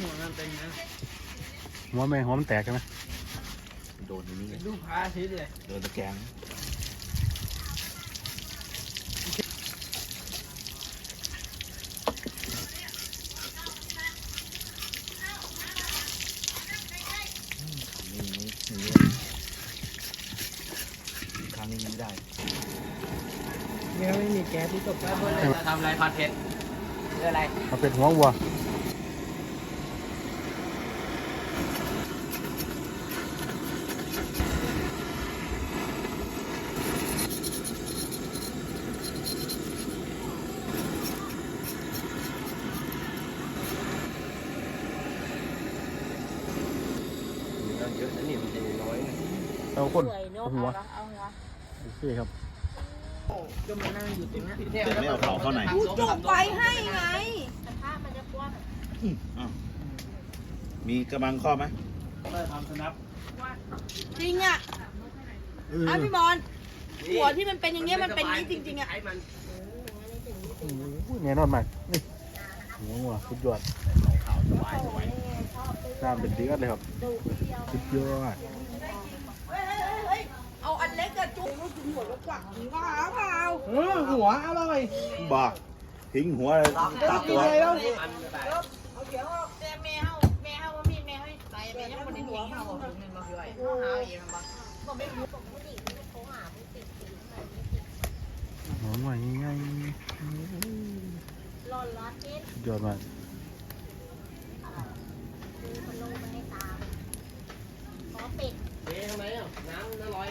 หัวมันเป็นนะหัวแม่หัวมันแตกใช่ไหมโดนอย่างนี้ลูกพระอาทิตย์เลยโดนตะแกรงนี่นี่นี่ครั้งนี้ยังไม่ได้ยังไม่มีแก๊สที่ตกแล้วบนเลยทำอะไรผัดเผ็ดเรื่องอะไรมันเป็นหัววัว เยอะนะนี่มันจะน้อยเอาคนสวยเนอะหัวเอาละเอาหัวโอเคครับก็มานั่งอยู่ตรงนี้แต่ไม่เอาเข่าเข้าไหนกูจุกไฟให้ไงกระทะมันจะกว้างอ้าวมีกระบังข้อไหมทำสนับจริงอะเอออะพี่บอลหัวที่มันเป็นอย่างเงี้ยมันเป็นอย่างนี้จริงๆอะโอ้โหแน่นอนมากนี่หัววัวสุดยอด น้ำเป็นเดือดเลยครับสุดยอดเฮ้ยเฮ้ยเฮ้ยเอาอันเล็กอะจุกก็ถึงหัวแล้วกวักกินว่าเปล่าเออหัวอร่อยบอกทิ้งหัวตัดตัวเอาเดี๋ยวแม่แม่เฮาแม่เฮาว่ามีแม่ให้ใส่แม่ยังบ่ได้หัวเฮาถึงนึงมาย่อยเฮาหาเองบ่บ่ไม่รู้หัววัวง่ายรอนรัดเฮ็ดๆสุดยอดมาก Nó lòi